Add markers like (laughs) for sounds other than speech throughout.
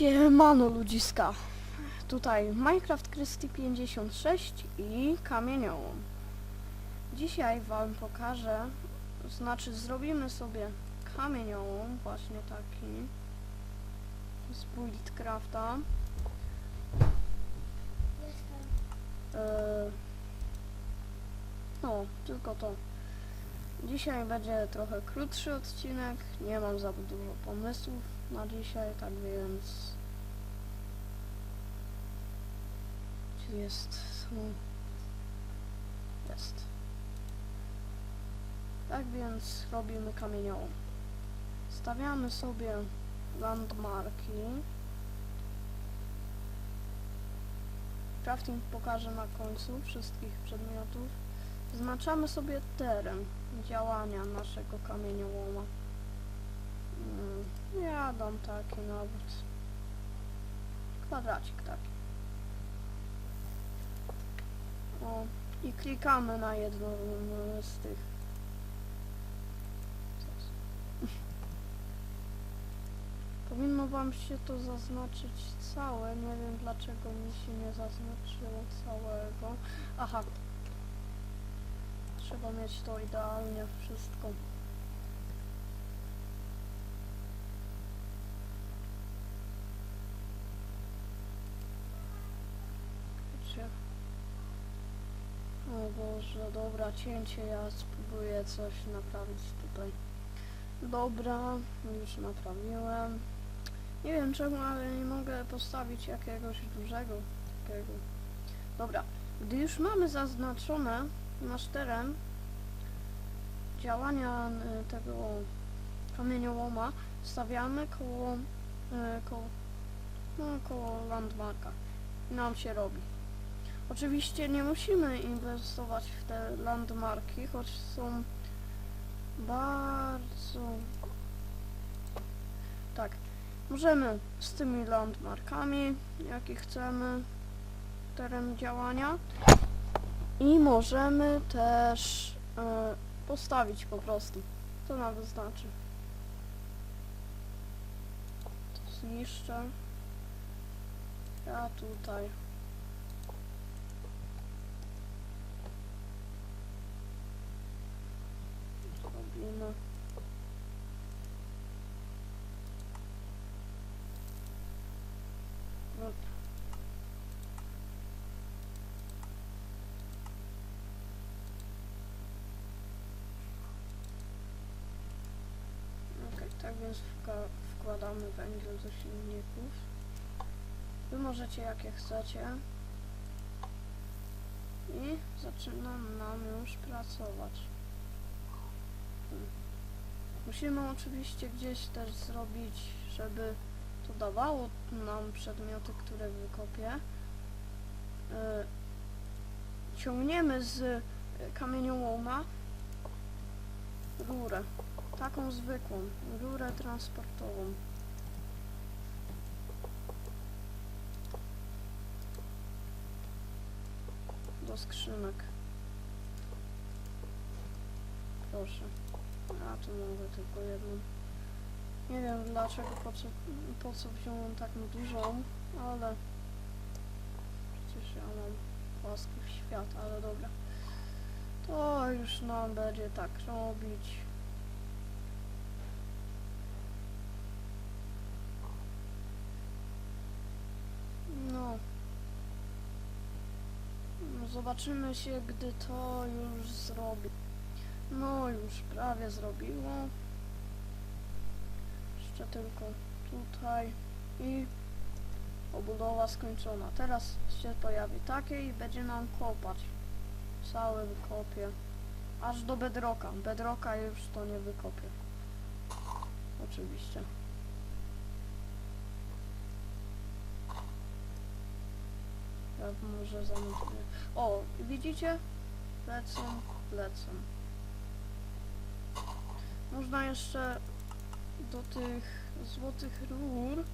Siemano ludziska. Tutaj Minecraft Krysty 56 i kamieniołom. Dzisiaj wam pokażę, znaczy zrobimy sobie kamieniołom, właśnie taki z Buildcrafta. E, no, tylko to. Dzisiaj będzie trochę krótszy odcinek, nie mam za dużo pomysłów na dzisiaj, tak więc... jest? Hmm. Jest. Tak więc robimy kamieniołom. Stawiamy sobie landmarki. Crafting pokażę na końcu wszystkich przedmiotów. Zaznaczamy sobie teren działania naszego kamieniołoma. Mm, Ja dam taki nawet. Kwadracik taki. O, i klikamy na jedno mm, z tych. (laughs) Powinno wam się to zaznaczyć całe. Nie wiem dlaczego mi się nie zaznaczyło całego. Aha, Trzeba mieć to idealnie wszystko. Wiecie. O Boże, dobra, cięcie, ja spróbuję coś naprawić tutaj. Dobra, już naprawiłem. Nie wiem czemu, ale nie mogę postawić jakiegoś dużego takiego. Dobra, gdy już mamy zaznaczone nasz teren działania y, tego kamieniołoma stawiamy koło, y, koło, no, koło landmarka i nam się robi. Oczywiście nie musimy inwestować w te landmarki, choć są bardzo... Tak, możemy z tymi landmarkami, jaki chcemy, teren działania, i możemy też e, postawić po prostu. To nawet znaczy. To zniszczę. Ja tutaj. Zrobimy. Okej, tak więc wkładamy węgiel do silników. Wy możecie jakie chcecie. I zaczyna nam już pracować. Hmm. Musimy oczywiście gdzieś też zrobić, żeby to dawało nam przedmioty, które wykopię. E, ciągniemy z e, kamieniołoma rurę. Taką zwykłą, rurę transportową. Do skrzynek. Proszę. A tu mogę tylko jedną. Nie wiem dlaczego, po co, po co wziąłem taką dużą, ale przecież ja mam płaski świat, ale dobra. To już nam będzie tak robić. No, Zobaczymy się, gdy to już zrobi. No, już prawie zrobiło. Jeszcze tylko tutaj i obudowa skończona. Teraz się pojawi takie i będzie nam kopać. Całe wykopie. Aż do bedroka. Bedroka już to nie wykopie. Oczywiście. Ja może zamknę. O, widzicie? Lecą, lecą. Można jeszcze do tych złotych rur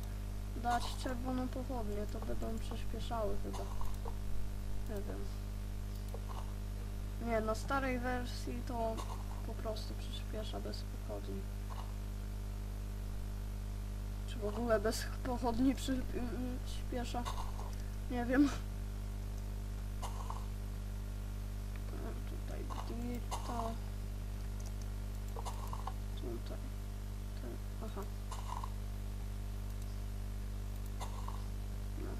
dać czerwoną pochodnię, to będą przyspieszały chyba. Nie wiem. Nie, na starej wersji to po prostu przyspiesza bez pochodni. Czy w ogóle bez pochodni przy, śpiesza? Nie wiem. Tutaj Dita. Tutaj. Aha. No.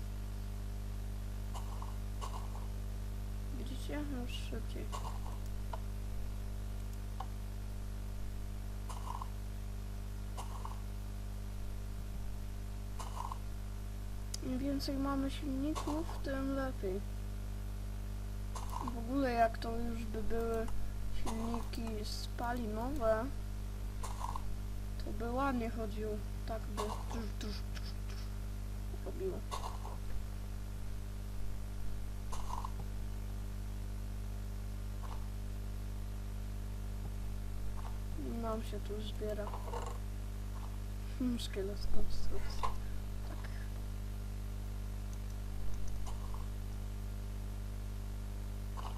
Widzicie? Szybciej. Im więcej mamy silników, tym lepiej. W ogóle jak to już by były silniki spalinowe, by ładnie chodził. Tak by tuż, tuż, tuż, tuż robiło. Nam się tu zbiera. Hmm, Szkielet konstrukcji. Tak.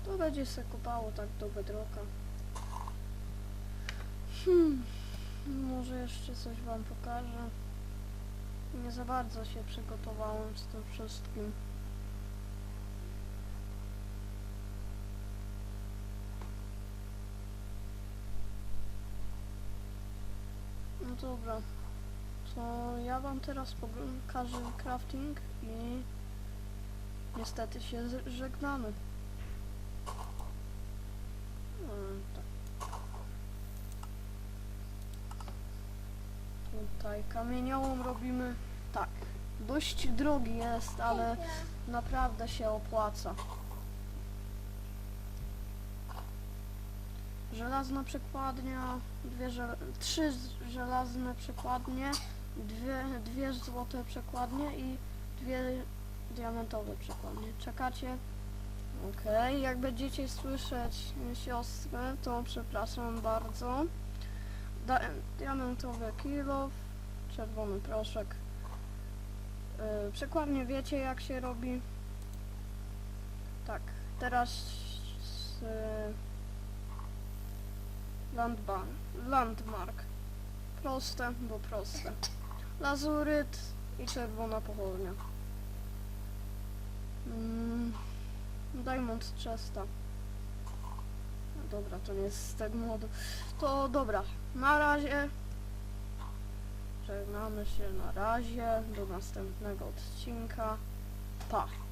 To będzie se kopało tak do bedroka. Hmm. Może jeszcze coś wam pokażę. Nie za bardzo się przygotowałem z tym wszystkim. No dobra. To ja wam teraz pokażę crafting i niestety się żegnamy. Mm, tak. Tutaj kamieniołom robimy tak. Dość drogi jest, ale naprawdę się opłaca. Żelazna przekładnia, dwie żel trzy żelazne przekładnie, dwie, dwie złote przekładnie i dwie diamentowe przekładnie. Czekacie? Okej, jak będziecie słyszeć siostrę, to przepraszam bardzo. Da diamentowe kilo, czerwony proszek. Yy, przekładnie wiecie jak się robi. Tak, teraz z, landba, landmark. Proste, bo proste. Lazuryt i czerwona pochodnia. Mm, Diamond Chesta. Dobra, to nie jest z tego modu. To dobra, na razie. Żegnamy się na razie. Do następnego odcinka. Pa.